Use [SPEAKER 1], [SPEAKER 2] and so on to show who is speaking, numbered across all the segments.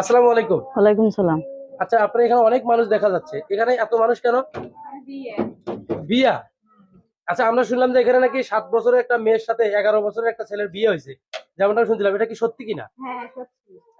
[SPEAKER 1] আসসালামু আলাইকুম।
[SPEAKER 2] ওয়ালাইকুম সালাম।
[SPEAKER 1] আচ্ছা আপনার এখানে অনেক মানুষ দেখা যাচ্ছে। এখানে এত মানুষ কেন? বিয়া। আচ্ছা আমরা শুনলাম যে এখানে নাকি সাত বছরের একটা মেয়ের সাথে এগারো বছরের একটা ছেলের বিয়ে হয়েছে। যেমনটা শুনছিলাম এটা কি সত্যি কিনা?
[SPEAKER 3] হ্যাঁ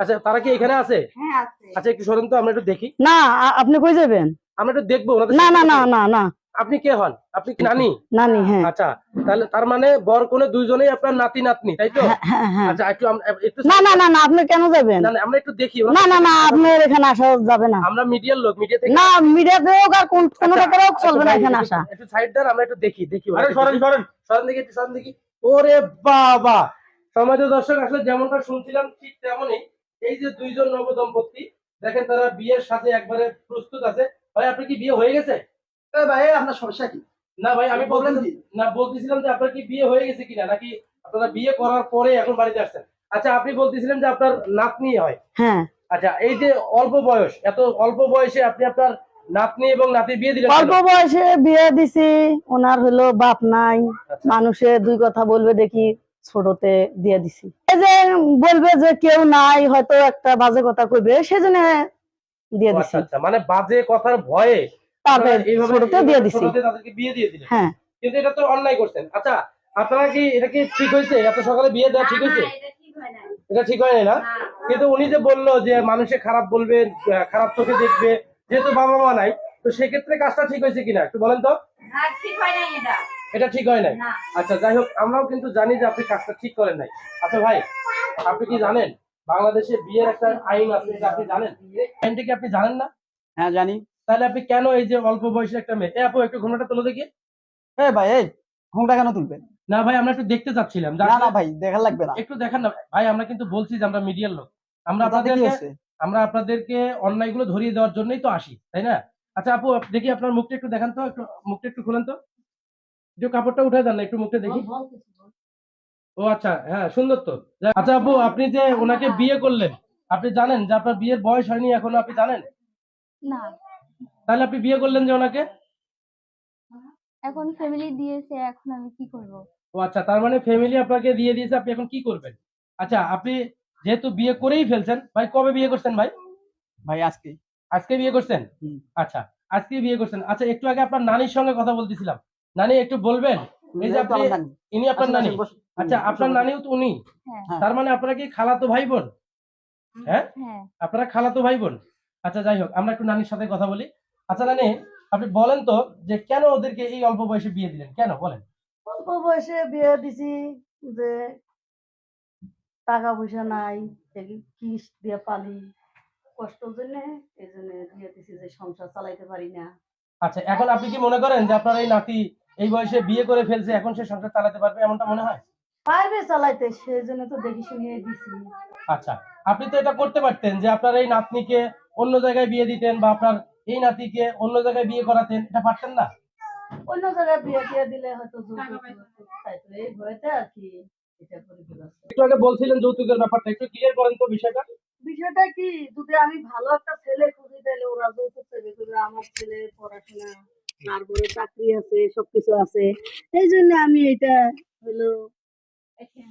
[SPEAKER 1] আচ্ছা তারা কি এখানে আছে?
[SPEAKER 3] হ্যাঁ
[SPEAKER 1] আচ্ছা একটু সরেন তো আমরা একটু দেখি।
[SPEAKER 2] না আপনি কই যাবেন?
[SPEAKER 1] আমরা একটু দেখব
[SPEAKER 2] না না না না না।
[SPEAKER 1] আপনি কে হন? আপনি কি নানি?
[SPEAKER 2] নানি হ্যাঁ।
[SPEAKER 1] আচ্ছা তাহলে তার মানে বর কোনে দুইজনেই আপনার নাতি নাতনি তাই তো?
[SPEAKER 2] হ্যাঁ, হ্যাঁ হ্যাঁ।
[SPEAKER 1] আচ্ছা একটু একটু
[SPEAKER 2] না না না না আপনি কেন যাবেন?
[SPEAKER 1] না, না, আমরা একটু দেখি
[SPEAKER 2] না না না আপনার এখানে আসা যাবে না।
[SPEAKER 1] আমরা মিডিয়ার লোক মিডিয়া থেকে
[SPEAKER 2] না মিডিয়াতে হোক আর কোন কোনো
[SPEAKER 1] আচ্ছা,
[SPEAKER 2] হোক
[SPEAKER 1] আচ্ছা,
[SPEAKER 2] চলবে না এখানে আসা।
[SPEAKER 1] একটু সাইড দেন আমরা একটু দেখি দেখি
[SPEAKER 4] আরে সরেন সরেন।
[SPEAKER 1] সরেন দেখি একটু সরেন দেখি। ওরে বাবা! সমাজ দর্শক আসলে যেমনটা শুনছিলাম ঠিক তেমনই এই যে দুইজন নব দম্পতি দেখেন তারা বিয়ের সাথে একবারে প্রস্তুত আছে। ভাই আপনি কি বিয়ে হয়ে গেছে?
[SPEAKER 4] ভাই আপনার সমস্যা কি?
[SPEAKER 1] না ভাই আমি না বলতেছিলাম যে আপনার কি বিয়ে হয়ে গেছে কিনা নাকি আপনারা বিয়ে করার পরে এখন বাড়িতে আসছেন? আচ্ছা আপনি বলতেছিলেন যে আপনার নাতনি হয়।
[SPEAKER 2] হ্যাঁ।
[SPEAKER 1] আচ্ছা এই যে অল্প বয়স এত অল্প বয়সে আপনি আপনার নাতনি এবং নাতি বিয়ে দিলেন
[SPEAKER 2] অল্প বয়সে বিয়ে দিছি ওনার হলো বাপ নাই
[SPEAKER 1] আচ্ছা।
[SPEAKER 2] মানুষে দুই কথা বলবে দেখি ছোটতে দিয়ে দিছি। এই যে বলবে যে কেউ নাই হয়তো একটা বাজে কথা কইবে সেজন্য দিয়ে দিছি।
[SPEAKER 1] আচ্ছা আচ্ছা মানে বাজে কথার ভয়ে আপনারা
[SPEAKER 2] ছোটতে দিয়ে দিছি।
[SPEAKER 1] তাদেরকে বিয়ে দিয়ে দিলেন।
[SPEAKER 2] হ্যাঁ।
[SPEAKER 1] কিন্তু এটা তো অন্যায় করছেন। আচ্ছা আপনারা কি এটা কি ঠিক হয়েছে? এত সকালে বিয়ে দেওয়া ঠিক হয়েছে?
[SPEAKER 3] এটা ঠিক হয় না
[SPEAKER 1] এটা ঠিক হয়নি না?
[SPEAKER 3] না।
[SPEAKER 1] কিন্তু উনি যে বলল যে মানুষে খারাপ বলবে খারাপ চোখে দেখবে যেহেতু বাবা মা নাই তো সেক্ষেত্রে কাজটা ঠিক হয়েছে কিনা? একটু বলেন তো।
[SPEAKER 3] না ঠিক হয় না এটা।
[SPEAKER 1] এটা ঠিক হয় নাই? আচ্ছা যাই হোক আমরাও কিন্তু জানি যে আপনি কাজটা ঠিক করেন নাই। আচ্ছা ভাই আপনি কি জানেন? বাংলাদেশে বিয়ের একটা আইন আছে আপনি জানেন? আইনটা কি আপনি জানেন না?
[SPEAKER 4] হ্যাঁ জানি।
[SPEAKER 1] তাহলে আপনি কেন এই যে অল্প বয়সের একটা মেয়ে? এ আপু একটু ঘুমটা তুলে দেখি।
[SPEAKER 4] এ ভাই এই ঘুমটা কেন তুলবেন?
[SPEAKER 1] না ভাই আমরা একটু দেখতে চাচ্ছিলাম। যে
[SPEAKER 4] না না ভাই দেখা লাগবে না।
[SPEAKER 1] একটু দেখান না। ভাই আমরা কিন্তু বলছি যে আমরা মিডিয়ার লোক। আমরা আপনাদেরকে? আমরা আপনাদেরকে অন্যায়গুলো ধরিয়ে দেওয়ার জন্যই তো আসি তাই না? আচ্ছা আপু দেখি আপনার মুখটা একটু দেখান তো একটু মুখটা একটু খুলেন তো। একটু কাপড়টা উঠে দেন না একটু মুখটা দেখি। ও আচ্ছা হ্যাঁ সুন্দর তো। আচ্ছা আপু আপনি যে ওনাকে বিয়ে করলেন আপনি জানেন যে আপনার বিয়ের বয়স হয়নি এখনও আপনি জানেন?
[SPEAKER 5] না।
[SPEAKER 1] তাহলে আপনি বিয়ে করলেন যে ওনাকে?
[SPEAKER 5] এখন ফ্যামিলি দিয়েছে এখন আমি কি করব?
[SPEAKER 1] ও আচ্ছা তার মানে ফ্যামিলি আপনাকে দিয়ে দিয়েছে আপনি এখন কি করবেন? আচ্ছা আপনি যেহেতু বিয়ে করেই ফেলছেন ভাই কবে বিয়ে করছেন ভাই?
[SPEAKER 4] ভাই আজকে।
[SPEAKER 1] আজকে বিয়ে করছেন? আচ্ছা আজকে বিয়ে করছেন। আচ্ছা একটু আগে আপনার নানির সঙ্গে কথা বলতেছিলাম। নানি একটু বলবেন? এই যে আপনি ইনি আপনার নানি। আচ্ছা আপনার। নানিও তো উনি।
[SPEAKER 5] হ্যাঁ।
[SPEAKER 4] হ্যাঁ।
[SPEAKER 1] তার মানে আপনারা কি খালাতো ভাই বোন? হ্যাঁ?
[SPEAKER 5] হ্যাঁ।
[SPEAKER 1] আপনারা খালাতো ভাই বোন? আচ্ছা যাই হোক আমরা একটু নানির সাথে কথা বলি। আচ্ছা নানি আপনি বলেন তো যে কেন ওদেরকে এই অল্প বয়সে বিয়ে দিলেন? কেন? বলেন।
[SPEAKER 2] অল্প বয়সে বিয়ে দিছি যে টাকা পয়সা নাই দিয়ে পালি। কষ্টর জন্য এই জন্য বিয়ে দিছি যে সংসার চালাইতে পারি না।
[SPEAKER 1] আচ্ছা এখন আপনি কি মনে করেন যে আপনার এই নাতি এই বয়সে বিয়ে করে ফেলছে এখন সে সংসার চালাতে পারবে এমনটা মনে হয়?
[SPEAKER 2] পারবে চালাইতে সেই জন্য তো দেখি শুনিয়ে দিছি।
[SPEAKER 1] আচ্ছা আপনি তো এটা করতে পারতেন যে আপনার এই নাতনিকে অন্য জায়গায় বিয়ে দিতেন বা আপনার এই নাতিকে অন্য জায়গায় বিয়ে করাতেন এটা পারতেন না
[SPEAKER 2] অন্য জায়গায় বিয়ে দিয়ে দিলে হয়তো। এই ভয়তে আর কি
[SPEAKER 1] একটু আগে বলছিলেন যৌতুকের ব্যাপারটা একটু ক্লিয়ার করেন তো বিষয়টা
[SPEAKER 2] বিষয়টা কি যদি আমি ভালো একটা ছেলে খুঁজি তাহলে ওরা যৌতুক করবে আমার ছেলে পড়াশোনা তারপরে চাকরি আছে সবকিছু আছে এই জন্য আমি এটা হলো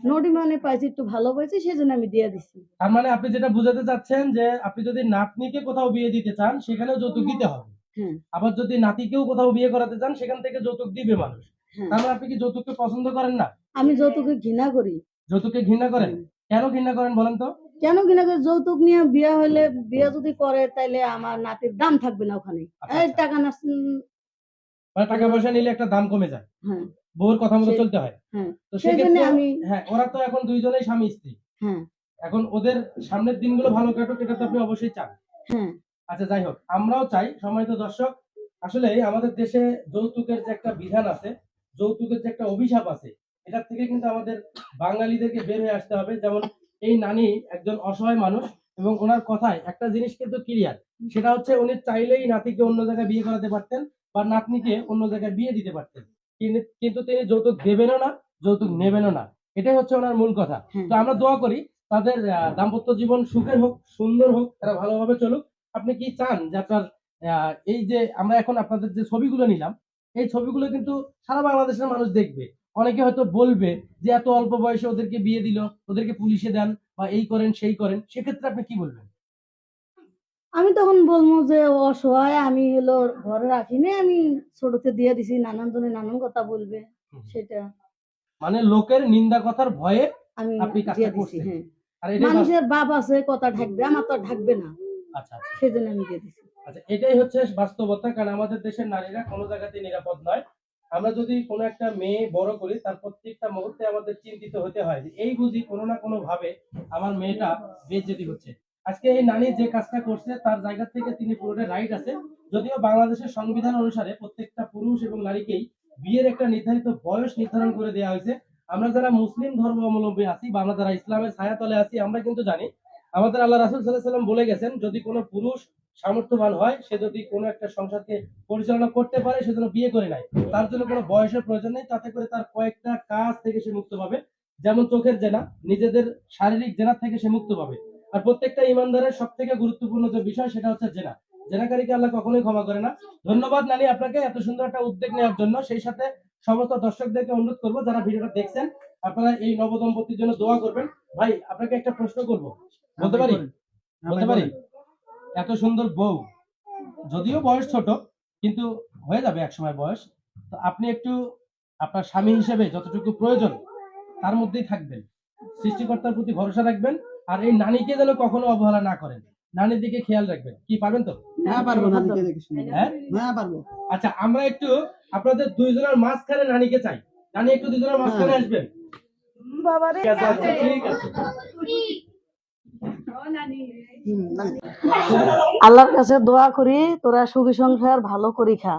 [SPEAKER 2] নডি মানে পাইছি একটু ভালো পাইছি সেই জন্য আমি দিয়ে দিছি।
[SPEAKER 1] তার মানে আপনি যেটা বুঝাতে চাচ্ছেন যে আপনি যদি নাতনিকে কোথাও বিয়ে দিতে চান সেখানেও যৌতুক দিতে হবে।
[SPEAKER 2] হ্যাঁ।
[SPEAKER 1] আবার যদি নাতিকেও কোথাও বিয়ে করাতে চান সেখান থেকে যৌতুক দিবে মানুষ।
[SPEAKER 2] হ্যাঁ।
[SPEAKER 1] তার মানে আপনি কি যৌতুককে পছন্দ করেন না?
[SPEAKER 2] আমি যৌতুকে ঘৃণা করি।
[SPEAKER 1] যৌতুককে ঘৃণা করেন? কেন ঘৃণা করেন বলেন তো?
[SPEAKER 2] কেন ঘৃণা করি? যৌতুক নিয়ে বিয়ে হলে বিয়ে যদি করে তাইলে আমার নাতির দাম থাকবে না ওখানে।
[SPEAKER 1] আচ্ছা,
[SPEAKER 2] এই
[SPEAKER 1] আচ্ছা।
[SPEAKER 2] টাকা না
[SPEAKER 1] মানে টাকা পয়সা নিলে একটা দাম কমে যায়।
[SPEAKER 2] হ্যাঁ।
[SPEAKER 1] বউর কথা মতো চলতে হয়।
[SPEAKER 2] হ্যাঁ
[SPEAKER 1] তো
[SPEAKER 2] সেই জন্য
[SPEAKER 1] সেক্ষেত্রে
[SPEAKER 2] আমি
[SPEAKER 1] হ্যাঁ ওরা তো এখন দুইজনেই স্বামী স্ত্রী।
[SPEAKER 2] হ্যাঁ।
[SPEAKER 1] এখন ওদের সামনের দিনগুলো ভালো কাটুক এটা তো আপনি অবশ্যই চান।
[SPEAKER 2] হ্যাঁ।
[SPEAKER 1] আচ্ছা যাই হোক আমরাও চাই সম্মানিত দর্শক আসলে আমাদের দেশে যৌতুকের যে একটা বিধান আছে যৌতুকের যে একটা অভিশাপ আছে এটার থেকে কিন্তু আমাদের বাঙালিদেরকে বের হয়ে আসতে হবে। যেমন এই নানি একজন অসহায় মানুষ এবং ওনার কথায় একটা জিনিস কিন্তু ক্লিয়ার সেটা হচ্ছে উনি চাইলেই নাতিকে অন্য জায়গায় বিয়ে করাতে পারতেন বা নাতনিকে অন্য জায়গায় বিয়ে দিতে পারতেন। কিন্তু- তিনি যৌতুক দেবেনও না যৌতুক নেবেনও না। এটাই হচ্ছে ওনার মূল কথা। তো আমরা দোয়া করি তাদের দাম্পত্য জীবন সুখের হোক সুন্দর হোক তারা ভালোভাবে চলুক। আপনি কি চান যে আপনার আহ, এই যে আমরা এখন আপনাদের যে ছবিগুলো নিলাম এই ছবিগুলো কিন্তু সারা বাংলাদেশের মানুষ দেখবে। অনেকে হয়তো বলবে যে এত অল্প বয়সে ওদেরকে বিয়ে দিল ওদেরকে পুলিশে দেন বা এই করেন সেই করেন। সেক্ষেত্রে আপনি কি বলবেন?
[SPEAKER 2] আমি তখন বলব যে অসহায় আমি হলো ঘরে রাখিনি আমি ছোটতে দিয়ে দিছি নানান জনে নানান কথা বলবে সেটা।
[SPEAKER 1] মানে লোকের নিন্দা কথার ভয়ে
[SPEAKER 2] আমি
[SPEAKER 1] আপনি
[SPEAKER 2] দিয়ে দিছি হ্যাঁ। মানুষের বাপ আছে কথা ঢাকবে আমার তো ঢাকবে না।
[SPEAKER 1] আচ্ছা আচ্ছা।
[SPEAKER 2] সেই জন্য আমি দিয়ে দিছি।
[SPEAKER 1] আচ্ছা এটাই হচ্ছে বাস্তবতা কারণ আমাদের দেশের নারীরা কোনো জায়গাতে নিরাপদ নয়। আমরা যদি কোনো একটা মেয়ে বড় করি তার প্রত্যেকটা মুহূর্তে আমাদের চিন্তিত হতে হয় এই বুঝি কোনো না কোনো ভাবে আমার মেয়েটা বেজ্জেতি হচ্ছে। আজকে এই নারী যে কাজটা করছে, তার জায়গা থেকে তিনি পুরোটা রাইট আছে। যদিও বাংলাদেশের সংবিধান অনুসারে প্রত্যেকটা পুরুষ এবং নারীকেই বিয়ের একটা নির্ধারিত বয়স নির্ধারণ করে দেওয়া হয়েছে। আমরা যারা মুসলিম ধর্ম অবলম্বী আছি বা আমরা যারা ইসলামের ছায়াতলে আছি, আমরা কিন্তু জানি। আমাদের আল্লাহ রাসুল সাল্লাহ সাল্লাম বলে গেছেন, যদি কোনো পুরুষ সামর্থ্যবান হয়, সে যদি কোনো একটা সংসারকে পরিচালনা করতে পারে, সে যেন বিয়ে করে নেয়। তার জন্য কোনো বয়সের প্রয়োজন নেই, তাতে করে তার কয়েকটা কাজ থেকে সে মুক্ত পাবে। যেমন চোখের জেনা, নিজেদের শারীরিক জেনা থেকে সে মুক্ত পাবে। আর প্রত্যেকটা ইমানদারের সব থেকে গুরুত্বপূর্ণ যে বিষয় সেটা হচ্ছে জেনা। জেনাকারীকে আল্লাহ কখনোই ক্ষমা করে না। ধন্যবাদ নানি আপনাকে এত সুন্দর একটা উদ্যোগ নেওয়ার জন্য। সেই সাথে সমস্ত দর্শকদেরকে অনুরোধ করব যারা ভিডিওটা দেখছেন আপনারা এই নবদম্পতির জন্য দোয়া করবেন। ভাই আপনাকে একটা প্রশ্ন করব। বলতে পারি? বলতে পারি? এত সুন্দর বউ। যদিও বয়স ছোট কিন্তু হয়ে যাবে এক সময় বয়স। তো আপনি একটু আপনার স্বামী হিসেবে যতটুকু প্রয়োজন তার মধ্যেই থাকবেন। সৃষ্টিকর্তার প্রতি ভরসা রাখবেন। আর এই নানিকে যেন কখনো অবহেলা না করেন। নারীর দিকে খেয়াল রাখবেন। কি পারবেন তো?
[SPEAKER 4] হ্যাঁ পারব নানিকে দেখে শুনে।
[SPEAKER 1] হ্যাঁ?
[SPEAKER 4] হ্যাঁ পারব।
[SPEAKER 1] আচ্ছা আমরা একটু আপনাদের দুইজনের মাঝখানে নানিকে চাই। নানি একটু দুইজনের মাঝখানে আসবেন।
[SPEAKER 2] বাবারে
[SPEAKER 1] ঠিক ঠিক আছে।
[SPEAKER 2] আল্লাহর কাছে দোয়া করি তোরা সুখী সংসার ভালো করি খা।